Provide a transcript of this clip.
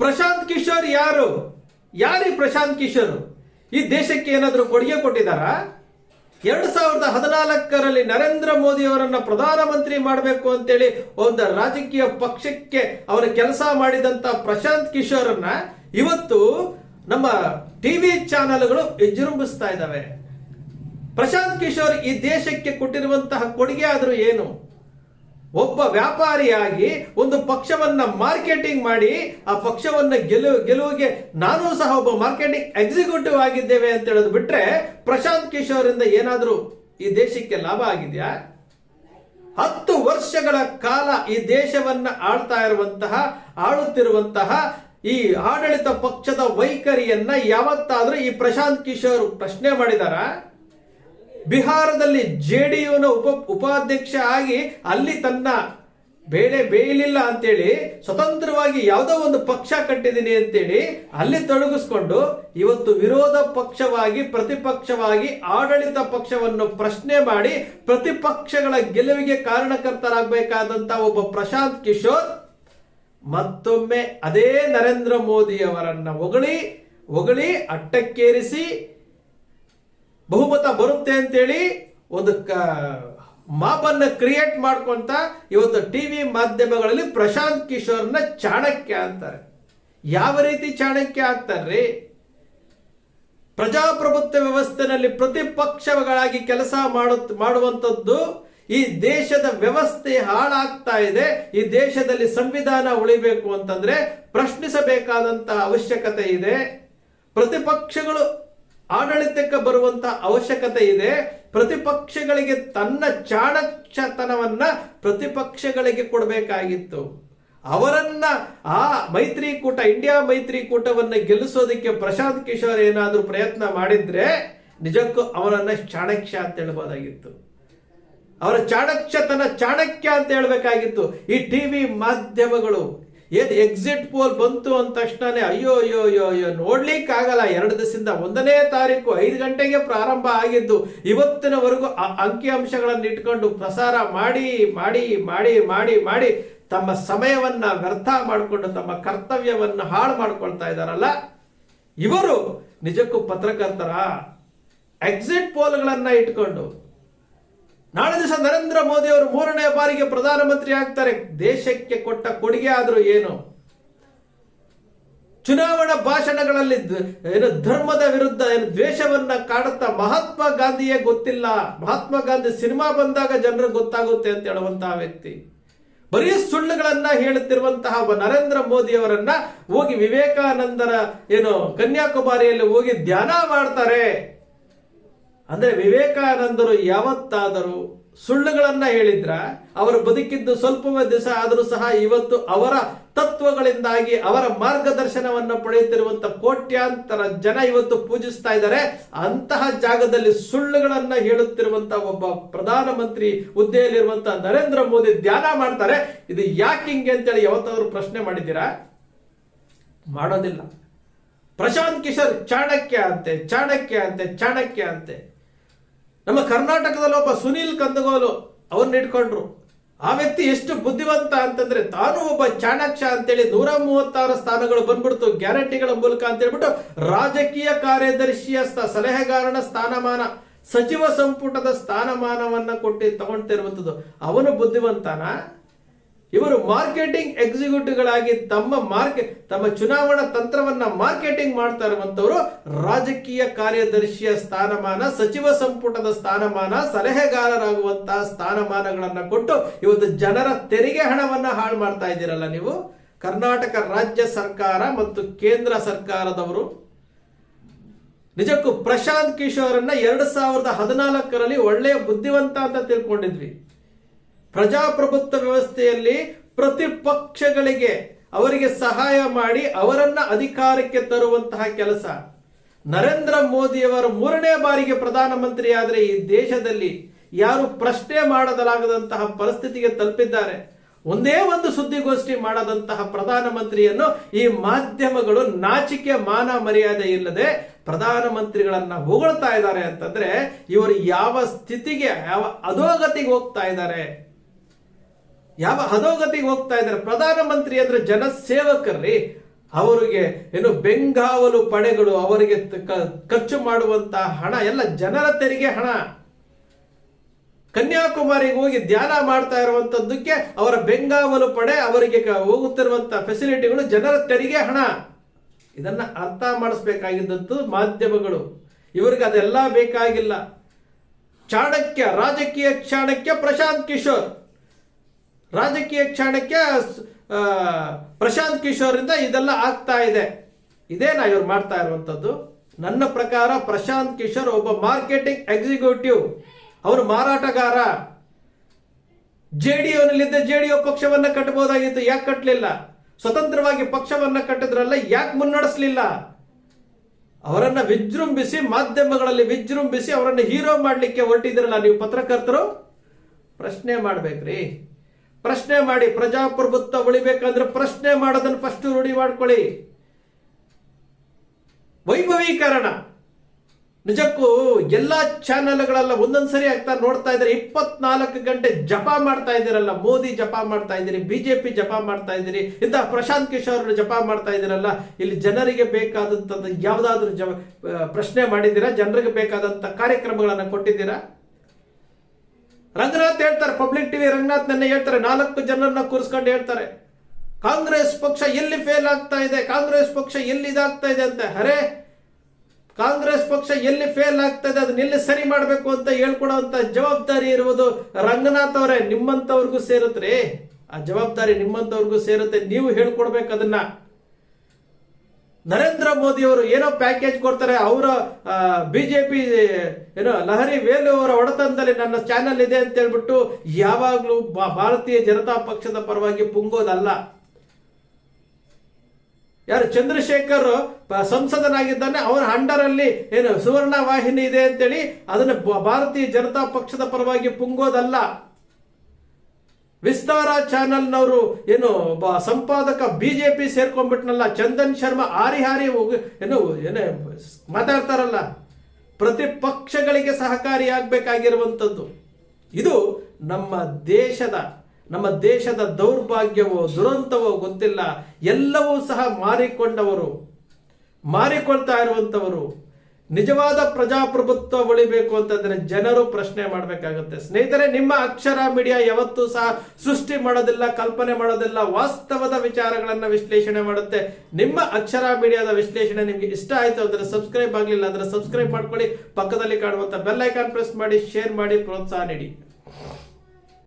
ಪ್ರಶಾಂತ್ ಕಿಶೋರ್ ಯಾರು? ಯಾರಿ ಪ್ರಶಾಂತ್ ಕಿಶೋರ್? ಈ ದೇಶಕ್ಕೆ ಏನಾದರೂ ಕೊಡುಗೆ ಕೊಟ್ಟಿದ್ದಾರಾ? ಎರಡು ಸಾವಿರದ ಹದಿನಾಲ್ಕರಲ್ಲಿ ನರೇಂದ್ರ ಮೋದಿ ಅವರನ್ನ ಪ್ರಧಾನಮಂತ್ರಿ ಮಾಡಬೇಕು ಅಂತೇಳಿ ಒಂದು ರಾಜಕೀಯ ಪಕ್ಷಕ್ಕೆ ಅವರ ಕೆಲಸ ಮಾಡಿದಂತ ಪ್ರಶಾಂತ್ ಕಿಶೋರನ್ನ ಇವತ್ತು ನಮ್ಮ ಟಿವಿ ಚಾನೆಲ್ಗಳು ವಿಜೃಂಭಿಸ್ತಾ ಇದ್ದಾವೆ. ಪ್ರಶಾಂತ್ ಕಿಶೋರ್ ಈ ದೇಶಕ್ಕೆ ಕೊಟ್ಟಿರುವಂತಹ ಕೊಡುಗೆ ಆದರೂ ಏನು? ಒಬ್ಬ ವ್ಯಾಪಾರಿಯಾಗಿ ಒಂದು ಪಕ್ಷವನ್ನ ಮಾರ್ಕೆಟಿಂಗ್ ಮಾಡಿ ಆ ಪಕ್ಷವನ್ನ ಗೆಲುವು ಗೆಲುವಿಗೆ ನಾನು ಸಹ ಒಬ್ಬ ಮಾರ್ಕೆಟಿಂಗ್ ಎಕ್ಸಿಕ್ಯೂಟಿವ್ ಆಗಿದ್ದೇವೆ ಅಂತ ಹೇಳೋದು ಬಿಟ್ರೆ ಪ್ರಶಾಂತ್ ಕಿಶೋರ್ ಇಂದ ಏನಾದರೂ ಈ ದೇಶಕ್ಕೆ ಲಾಭ ಆಗಿದೆಯಾ? ಹತ್ತು ವರ್ಷಗಳ ಕಾಲ ಈ ದೇಶವನ್ನ ಆಳ್ತಾ ಇರುವಂತಹ, ಆಳುತ್ತಿರುವಂತಹ ಈ ಆಡಳಿತ ಪಕ್ಷದ ವೈಖರಿಯನ್ನ ಯಾವತ್ತಾದ್ರೂ ಈ ಪ್ರಶಾಂತ್ ಕಿಶೋರ್ ಪ್ರಶ್ನೆ ಮಾಡಿದಾರ? ಬಿಹಾರದಲ್ಲಿ ಜೆಡಿಯುನ ಉಪ ಉಪಾಧ್ಯಕ್ಷ ಆಗಿ ಅಲ್ಲಿ ತನ್ನ ಬೇಳೆ ಬೇಯಲಿಲ್ಲ ಅಂತೇಳಿ ಸ್ವತಂತ್ರವಾಗಿ ಯಾವುದೋ ಒಂದು ಪಕ್ಷ ಕಟ್ಟಿದ್ದೀನಿ ಅಂತೇಳಿ ಅಲ್ಲಿ ತೊಡಗಿಸ್ಕೊಂಡು ಇವತ್ತು ವಿರೋಧ ಪಕ್ಷವಾಗಿ, ಪ್ರತಿಪಕ್ಷವಾಗಿ, ಆಡಳಿತ ಪಕ್ಷವನ್ನು ಪ್ರಶ್ನೆ ಮಾಡಿ ಪ್ರತಿಪಕ್ಷಗಳ ಗೆಲುವಿಗೆ ಕಾರಣಕರ್ತರಾಗಬೇಕಾದಂತ ಒಬ್ಬ ಪ್ರಶಾಂತ್ ಕಿಶೋರ್ ಮತ್ತೊಮ್ಮೆ ಅದೇ ನರೇಂದ್ರ ಮೋದಿ ಅವರನ್ನ ಹೊಗಳಿ ಹೊಗಳಿ ಅಟ್ಟಕ್ಕೇರಿಸಿ ಬಹುಮತ ಬರುತ್ತೆ ಅಂತೇಳಿ ಒಂದು ಮಾಪನ್ನ ಕ್ರಿಯೇಟ್ ಮಾಡ್ಕೊಂತ ಇವತ್ತು ಟಿವಿ ಮಾಧ್ಯಮಗಳಲ್ಲಿ ಪ್ರಶಾಂತ್ ಕಿಶೋರ್ನ ಚಾಣಕ್ಯ ಅಂತಾರೆ. ಯಾವ ರೀತಿ ಚಾಣಕ್ಯ ಆಗ್ತಾರ್ರಿ ಪ್ರಜಾಪ್ರಭುತ್ವ ವ್ಯವಸ್ಥೆನಲ್ಲಿ ಪ್ರತಿಪಕ್ಷಗಳಾಗಿ ಕೆಲಸ ಮಾಡುತ್ತ ಮಾಡುವಂಥದ್ದು ಈ ದೇಶದ ವ್ಯವಸ್ಥೆ ಹಾಳಾಗ್ತಾ ಇದೆ. ಈ ದೇಶದಲ್ಲಿ ಸಂವಿಧಾನ ಉಳಿಬೇಕು ಅಂತಂದ್ರೆ ಪ್ರಶ್ನಿಸಬೇಕಾದಂತಹ ಅವಶ್ಯಕತೆ ಇದೆ. ಪ್ರತಿಪಕ್ಷಗಳು ಆಡಳಿತಕ್ಕೆ ಬರುವಂತ ಅವಶ್ಯಕತೆ ಇದೆ. ಪ್ರತಿಪಕ್ಷಗಳಿಗೆ ತನ್ನ ಚಾಣಕ್ಷತನವನ್ನ ಪ್ರತಿಪಕ್ಷಗಳಿಗೆ ಕೊಡಬೇಕಾಗಿತ್ತು. ಅವರನ್ನ ಆ ಮೈತ್ರಿಕೂಟ, ಇಂಡಿಯಾ ಮೈತ್ರಿಕೂಟವನ್ನ ಗೆಲ್ಲಿಸೋದಕ್ಕೆ ಪ್ರಶಾಂತ್ ಕಿಶೋರ್ ಏನಾದರೂ ಪ್ರಯತ್ನ ಮಾಡಿದ್ರೆ ನಿಜಕ್ಕೂ ಅವನನ್ನ ಚಾಣಕ್ಯ ಅಂತ ಹೇಳ್ಬೋದಾಗಿತ್ತು. ಅವರ ಚಾಣಕ್ಯತನ ಚಾಣಕ್ಯ ಅಂತ ಹೇಳಬೇಕಾಗಿತ್ತು. ಈ ಟಿವಿ ಮಾಧ್ಯಮಗಳು ಏನ್ ಎಕ್ಸಿಟ್ ಪೋಲ್ ಬಂತು ಅಂದ ತಕ್ಷಣನೇ ಅಯ್ಯೋ ಅಯ್ಯೋ ಅಯ್ಯೋ ಅಯ್ಯೋ, ನೋಡ್ಲಿಕ್ಕಾಗಲ್ಲ. ಎರಡು ದಿವಸದಿಂದ ಒಂದನೇ ತಾರೀಕು ಐದು ಗಂಟೆಗೆ ಪ್ರಾರಂಭ ಆಗಿದ್ದು ಇವತ್ತಿನವರೆಗೂ ಆ ಅಂಕಿ ಅಂಶಗಳನ್ನು ಇಟ್ಕೊಂಡು ಪ್ರಸಾರ ಮಾಡಿ ಮಾಡಿ ಮಾಡಿ ಮಾಡಿ ಮಾಡಿ ತಮ್ಮ ಸಮಯವನ್ನ ವ್ಯರ್ಥ ಮಾಡಿಕೊಂಡು ತಮ್ಮ ಕರ್ತವ್ಯವನ್ನ ಹಾಳು ಮಾಡ್ಕೊಳ್ತಾ ಇದ್ದಾರಲ್ಲ. ಇವರು ನಿಜಕ್ಕೂ ಪತ್ರಕರ್ತರ? ಎಕ್ಸಿಟ್ ಪೋಲ್ಗಳನ್ನು ಇಟ್ಕೊಂಡು ನಾಳೆ ದಿವಸ ನರೇಂದ್ರ ಮೋದಿ ಅವರು ಮೂರನೇ ಬಾರಿಗೆ ಪ್ರಧಾನಮಂತ್ರಿ ಆಗ್ತಾರೆ. ದೇಶಕ್ಕೆ ಕೊಟ್ಟ ಕೊಡುಗೆ ಆದರೂ ಏನು? ಚುನಾವಣಾ ಭಾಷಣಗಳಲ್ಲಿ ಏನು ಧರ್ಮದ ವಿರುದ್ಧ ಏನು ದ್ವೇಷವನ್ನ ಕಾಡುತ್ತಾ ಮಹಾತ್ಮ ಗಾಂಧಿಯೇ ಗೊತ್ತಿಲ್ಲ. ಮಹಾತ್ಮ ಗಾಂಧಿ ಸಿನಿಮಾ ಬಂದಾಗ ಜನರು ಗೊತ್ತಾಗುತ್ತೆ ಅಂತ ಹೇಳುವಂತಹ ವ್ಯಕ್ತಿ. ಬರೀ ಸುಳ್ಳುಗಳನ್ನ ಹೇಳುತ್ತಿರುವಂತಹ ನರೇಂದ್ರ ಮೋದಿ ಅವರನ್ನ ಹೋಗಿ ವಿವೇಕಾನಂದರ ಏನು ಕನ್ಯಾಕುಮಾರಿಯಲ್ಲಿ ಹೋಗಿ ಧ್ಯಾನ ಮಾಡ್ತಾರೆ. ಅಂದ್ರೆ ವಿವೇಕಾನಂದರು ಯಾವತ್ತಾದರೂ ಸುಳ್ಳುಗಳನ್ನ ಹೇಳಿದ್ರ, ಅವರು ಬದುಕಿದ್ದು ಸ್ವಲ್ಪವೇ ದಿವಸ ಆದರೂ ಸಹ ಇವತ್ತು ಅವರ ತತ್ವಗಳಿಂದಾಗಿ ಅವರ ಮಾರ್ಗದರ್ಶನವನ್ನು ಪಡೆಯುತ್ತಿರುವಂತ ಕೋಟ್ಯಾಂತರ ಜನ ಇವತ್ತು ಪೂಜಿಸ್ತಾ ಇದ್ದಾರೆ. ಅಂತಹ ಜಾಗದಲ್ಲಿ ಸುಳ್ಳುಗಳನ್ನ ಹೇಳುತ್ತಿರುವಂತಹ ಒಬ್ಬ ಪ್ರಧಾನಮಂತ್ರಿ ಹುದ್ದೆಯಲ್ಲಿರುವಂತಹ ನರೇಂದ್ರ ಮೋದಿ ಧ್ಯಾನ ಮಾಡ್ತಾರೆ. ಇದು ಯಾಕೆ ಹಿಂಗೆ ಅಂತೇಳಿ ಯಾವತ್ತಾದ್ರೂ ಪ್ರಶ್ನೆ ಮಾಡಿದ್ದೀರಾ? ಮಾಡೋದಿಲ್ಲ. ಪ್ರಶಾಂತ್ ಕಿಶೋರ್ ಚಾಣಕ್ಯ ಅಂತೆ ಚಾಣಕ್ಯ ಅಂತೆ ಚಾಣಕ್ಯ ಅಂತೆ. ನಮ್ಮ ಕರ್ನಾಟಕದಲ್ಲಿ ಒಬ್ಬ ಸುನೀಲ್ ಕಂದಗೋಲು ಅವ್ರನ್ನ ಇಟ್ಕೊಂಡ್ರು. ಆ ವ್ಯಕ್ತಿ ಎಷ್ಟು ಬುದ್ಧಿವಂತ ಅಂತಂದ್ರೆ ತಾನು ಒಬ್ಬ ಚಾಣಾಕ್ಷ ಅಂತೇಳಿ ನೂರ ಮೂವತ್ತಾರು ಸ್ಥಾನಗಳು ಬಂದ್ಬಿಡ್ತು. ಗ್ಯಾರಂಟಿಗಳ ಮೂಲಕ ಅಂತ ಹೇಳ್ಬಿಟ್ಟು ರಾಜಕೀಯ ಕಾರ್ಯದರ್ಶಿಯ ಸಲಹೆಗಾರನ ಸ್ಥಾನಮಾನ, ಸಚಿವ ಸಂಪುಟದ ಸ್ಥಾನಮಾನವನ್ನ ಕೊಟ್ಟು ತಗೊಳ್ತಿರುವಂಥದ್ದು ಅವನು ಬುದ್ಧಿವಂತನ? ಇವರು ಮಾರ್ಕೆಟಿಂಗ್ ಎಕ್ಸಿಕ್ಯೂಟಿವ್ಗಳಾಗಿ ತಮ್ಮ ಮಾರ್ಕೆಟ್ ತಮ್ಮ ಚುನಾವಣಾ ತಂತ್ರವನ್ನ ಮಾರ್ಕೆಟಿಂಗ್ ಮಾಡ್ತಾ ಇರುವಂತವರು ರಾಜಕೀಯ ಕಾರ್ಯದರ್ಶಿಯ ಸ್ಥಾನಮಾನ, ಸಚಿವ ಸಂಪುಟದ ಸ್ಥಾನಮಾನ ಸಲಹೆಗಾರರಾಗುವಂತಹ ಸ್ಥಾನಮಾನಗಳನ್ನ ಕೊಟ್ಟು ಇವತ್ತು ಜನರ ತೆರಿಗೆ ಹಣವನ್ನ ಹಾಳು ಮಾಡ್ತಾ ಇದ್ದೀರಲ್ಲ ನೀವು? ಕರ್ನಾಟಕ ರಾಜ್ಯ ಸರ್ಕಾರ ಮತ್ತು ಕೇಂದ್ರ ಸರ್ಕಾರದವರು ನಿಜಕ್ಕೂ ಪ್ರಶಾಂತ್ ಕಿಶೋರನ್ನ ಎರಡ್ ಸಾವಿರದ ಹದಿನಾಲ್ಕರಲ್ಲಿ ಒಳ್ಳೆಯ ಬುದ್ಧಿವಂತ ಅಂತ ತಿಳ್ಕೊಂಡಿದ್ವಿ. ಪ್ರಜಾಪ್ರಭುತ್ವ ವ್ಯವಸ್ಥೆಯಲ್ಲಿ ಪ್ರತಿಪಕ್ಷಗಳಿಗೆ ಅವರಿಗೆ ಸಹಾಯ ಮಾಡಿ ಅವರನ್ನ ಅಧಿಕಾರಕ್ಕೆ ತರುವಂತಹ ಕೆಲಸ. ನರೇಂದ್ರ ಮೋದಿಯವರು ಮೂರನೇ ಬಾರಿಗೆ ಪ್ರಧಾನಮಂತ್ರಿ ಆದರೆ ಈ ದೇಶದಲ್ಲಿ ಯಾರು ಪ್ರಶ್ನೆ ಮಾಡದಲಾಗದಂತಹ ಪರಿಸ್ಥಿತಿಗೆ ತಲುಪಿದ್ದಾರೆ. ಒಂದೇ ಒಂದು ಸುದ್ದಿಗೋಷ್ಠಿ ಮಾಡದಂತಹ ಪ್ರಧಾನಮಂತ್ರಿಯನ್ನು ಈ ಮಾಧ್ಯಮಗಳು ನಾಚಿಕೆ, ಮಾನ, ಮರ್ಯಾದೆ ಇಲ್ಲದೆ ಪ್ರಧಾನಮಂತ್ರಿಗಳನ್ನ ಹೊಗಳ್ತಾ ಇದ್ದಾರೆ ಅಂತಂದ್ರೆ ಇವರು ಯಾವ ಸ್ಥಿತಿಗೆ, ಯಾವ ಅಧೋಗತಿಗೆ ಹೋಗ್ತಾ ಇದ್ದಾರೆ? ಯಾವ ಅಧೋಗತಿಗೆ ಹೋಗ್ತಾ ಇದ್ದಾರೆ? ಪ್ರಧಾನಮಂತ್ರಿ ಅಂದ್ರೆ ಜನಸೇವಕರ್ರಿ. ಅವರಿಗೆ ಏನು ಬೆಂಗಾವಲು ಪಡೆಗಳು, ಅವರಿಗೆ ಖರ್ಚು ಮಾಡುವಂತಹ ಹಣ, ಎಲ್ಲ ಜನರ ತೆರಿಗೆ ಹಣ. ಕನ್ಯಾಕುಮಾರಿಗೆ ಹೋಗಿ ಧ್ಯಾನ ಮಾಡ್ತಾ ಇರುವಂತದ್ದಕ್ಕೆ ಅವರ ಬೆಂಗಾವಲು ಪಡೆ, ಅವರಿಗೆ ಹೋಗುತ್ತಿರುವಂತಹ ಫೆಸಿಲಿಟಿಗಳು ಜನರ ತೆರಿಗೆ ಹಣ. ಇದನ್ನ ಅರ್ಥ ಮಾಡಿಸ್ಬೇಕಾಗಿದ್ದದ್ದು ಮಾಧ್ಯಮಗಳು. ಇವರಿಗೆ ಅದೆಲ್ಲ ಬೇಕಾಗಿಲ್ಲ. ಚಾಣಕ್ಯ, ರಾಜಕೀಯ ಚಾಣಕ್ಯ ಪ್ರಶಾಂತ್ ಕಿಶೋರ್. ರಾಜಕೀಯ ಕ್ಷಣಕ್ಕೆ ಪ್ರಶಾಂತ್ ಕಿಶೋರ್ ಇಂದ ಇದೆಲ್ಲ ಆಗ್ತಾ ಇದೆ. ಇದೇನಾ ಇವ್ರು ಮಾಡ್ತಾ ಇರುವಂತದ್ದು ನನ್ನ ಪ್ರಕಾರ ಪ್ರಶಾಂತ್ ಕಿಶೋರ್ ಒಬ್ಬ ಮಾರ್ಕೆಟಿಂಗ್ ಎಕ್ಸಿಕ್ಯೂಟಿವ್. ಅವರು ಮಾರಾಟಗಾರ. ಜೆ ಡಿ ಯುನಲ್ಲಿದ್ದ ಜೆ ಡಿ ಯು ಪಕ್ಷವನ್ನ ಕಟ್ಟಬಹುದಾಗಿತ್ತು ಯಾಕೆ ಕಟ್ಟಲಿಲ್ಲ ಸ್ವತಂತ್ರವಾಗಿ ಪಕ್ಷವನ್ನ ಕಟ್ಟಿದ್ರಲ್ಲ, ಯಾಕೆ ಮುನ್ನಡೆಸಲಿಲ್ಲ? ಅವರನ್ನ ವಿಜೃಂಭಿಸಿ, ಮಾಧ್ಯಮಗಳಲ್ಲಿ ವಿಜೃಂಭಿಸಿ ಅವರನ್ನ ಹೀರೋ ಮಾಡಲಿಕ್ಕೆ ಹೊರಟಿದ್ರಲ್ಲ ನೀವು ಪತ್ರಕರ್ತರು? ಪ್ರಶ್ನೆ ಮಾಡ್ಬೇಕ್ರಿ. ಪ್ರಶ್ನೆ ಮಾಡಿ, ಪ್ರಜಾಪ್ರಭುತ್ವ ಉಳಿಬೇಕಂದ್ರೆ ಪ್ರಶ್ನೆ ಮಾಡೋದನ್ನು ಫಸ್ಟ್ ರೂಢಿ ಮಾಡ್ಕೊಳ್ಳಿ. ವೈಭವೀಕರಣ. ನಿಜಕ್ಕೂ ಎಲ್ಲಾ ಚಾನೆಲ್ಗಳೆಲ್ಲ ಒಂದೊಂದ್ಸರಿ ಆಗ್ತಾ ನೋಡ್ತಾ ಇದ್ರೆ ಇಪ್ಪತ್ನಾಲ್ಕು ಗಂಟೆ ಜಪ ಮಾಡ್ತಾ ಇದ್ದೀರಲ್ಲ, ಮೋದಿ ಜಪ ಮಾಡ್ತಾ ಇದ್ದೀರಿ, ಬಿಜೆಪಿ ಜಪ ಮಾಡ್ತಾ ಇದ್ದೀರಿ ಇಂತಹ ಪ್ರಶಾಂತ್ ಕಿಶೋರ್ ಜಪ ಮಾಡ್ತಾ ಇದ್ದೀರಲ್ಲ, ಇಲ್ಲಿ ಜನರಿಗೆ ಬೇಕಾದಂಥದ್ದು ಯಾವುದಾದ್ರೂ ಜ ಪ್ರಶ್ನೆ ಮಾಡಿದ್ದೀರಾ, ಜನರಿಗೆ ಬೇಕಾದಂಥ ಕಾರ್ಯಕ್ರಮಗಳನ್ನು ಕೊಟ್ಟಿದ್ದೀರಾ? ರಂಗನಾಥ್ ಹೇಳ್ತಾರೆ, ಪಬ್ಲಿಕ್ ಟಿವಿ ರಂಗನಾಥ್ ನನ್ನ ಹೇಳ್ತಾರೆ, ನಾಲ್ಕು ಜನರನ್ನ ಕೂರಿಸ್ಕೊಂಡು ಹೇಳ್ತಾರೆ. ಕಾಂಗ್ರೆಸ್ ಪಕ್ಷ ಎಲ್ಲಿ ಫೇಲ್ ಆಗ್ತಾ ಇದೆ? ಕಾಂಗ್ರೆಸ್ ಪಕ್ಷ ಎಲ್ಲಿ ಇದಾಗ್ತಾ ಇದೆ ಅಂತ ಅರೆ, ಕಾಂಗ್ರೆಸ್ ಪಕ್ಷ ಎಲ್ಲಿ ಫೇಲ್ ಆಗ್ತಾ ಇದೆ? ಅದನ್ನ ಎಲ್ಲಿ ಸರಿ ಮಾಡಬೇಕು ಅಂತ ಹೇಳ್ಕೊಡುವಂತ ಜವಾಬ್ದಾರಿ ಇರುವುದು ರಂಗನಾಥ್ ಅವರೇ. ನಿಮ್ಮಂತವ್ರಿಗೂ ಸೇರುತ್ತೆ ಆ ಜವಾಬ್ದಾರಿ ನಿಮ್ಮಂತವ್ರಿಗೂ ಸೇರುತ್ತೆ. ನೀವು ಹೇಳ್ಕೊಡ್ಬೇಕು ಅದನ್ನ. ನರೇಂದ್ರ ಮೋದಿ ಅವರು ಏನೋ ಪ್ಯಾಕೇಜ್ ಕೊಡ್ತಾರೆ, ಅವರ ಬಿಜೆಪಿ ಏನೋ ಲಹರಿ ವೇಲು ಅವರ ಒಡೆತನದಲ್ಲಿ ನನ್ನ ಚಾನೆಲ್ ಇದೆ ಅಂತ ಹೇಳ್ಬಿಟ್ಟು ಯಾವಾಗಲೂ ಭಾರತೀಯ ಜನತಾ ಪಕ್ಷದ ಪರವಾಗಿ ಪುಂಗೋದಲ್ಲ. ಯಾರು ಚಂದ್ರಶೇಖರ್ ಸಂಸದನಾಗಿದ್ದಾನೆ, ಅವರ ಅಂಡರಲ್ಲಿ ಏನು ಸುವರ್ಣ ವಾಹಿನಿ ಇದೆ ಅಂತೇಳಿ ಅದನ್ನ ಭಾರತೀಯ ಜನತಾ ಪಕ್ಷದ ಪರವಾಗಿ ಪುಂಗೋದಲ್ಲ. ವಿಸ್ತಾರ ಚಾನಲ್ನವರು ಏನು ಬ- ಸಂಪಾದಕ ಪಿ ಸೇರ್ಕೊಂಡ್ಬಿಟ್ನಲ್ಲ, ಚಂದನ್ ಶರ್ಮಾ ಹಾರಿ ಹಾರಿ ಏನು, ಏನೇ ಮಾತಾಡ್ತಾರಲ್ಲ, ಪ್ರತಿಪಕ್ಷಗಳಿಗೆ ಸಹಕಾರಿಯಾಗಬೇಕಾಗಿರುವಂಥದ್ದು ಇದು ನಮ್ಮ ದೇಶದ ನಮ್ಮ ದೇಶದ ದೌರ್ಭಾಗ್ಯವೋ, ದುರಂತವೋ ಗೊತ್ತಿಲ್ಲ. ಎಲ್ಲವೂ ಸಹ ಮಾರಿಕೊಂಡವರು, ಮಾರಿಕೊಳ್ತಾ ಇರುವಂತವರು ನಿಜವಾದ ಪ್ರಜಾಪ್ರಭುತ್ವ ಉಳಿಬೇಕು ಅಂತಂದ್ರೆ ಜನರು ಪ್ರಶ್ನೆ ಮಾಡಬೇಕಾಗುತ್ತೆ. ಸ್ನೇಹಿತರೆ, ನಿಮ್ಮ ಅಕ್ಷರ ಮೀಡಿಯಾ ಯಾವತ್ತೂ ಸಹ ಸೃಷ್ಟಿ ಮಾಡೋದಿಲ್ಲ, ಕಲ್ಪನೆ ಮಾಡೋದಿಲ್ಲ, ವಾಸ್ತವದ ವಿಚಾರಗಳನ್ನ ವಿಶ್ಲೇಷಣೆ ಮಾಡುತ್ತೆ. ನಿಮ್ಮ ಅಕ್ಷರ ಮೀಡಿಯಾದ ವಿಶ್ಲೇಷಣೆ ನಿಮಗೆ ಇಷ್ಟ ಆಯಿತು ಅಂದ್ರೆ ಸಬ್ಸ್ಕ್ರೈಬ್ ಆಗಲಿಲ್ಲ ಅಂದ್ರೆ ಸಬ್ಸ್ಕ್ರೈಬ್ ಮಾಡ್ಕೊಳ್ಳಿ. ಪಕ್ಕದಲ್ಲಿ ಕಾಣುವಂತ ಬೆಲ್ ಐಕಾನ್ ಪ್ರೆಸ್ ಮಾಡಿ, ಶೇರ್ ಮಾಡಿ, ಪ್ರೋತ್ಸಾಹ ನೀಡಿ.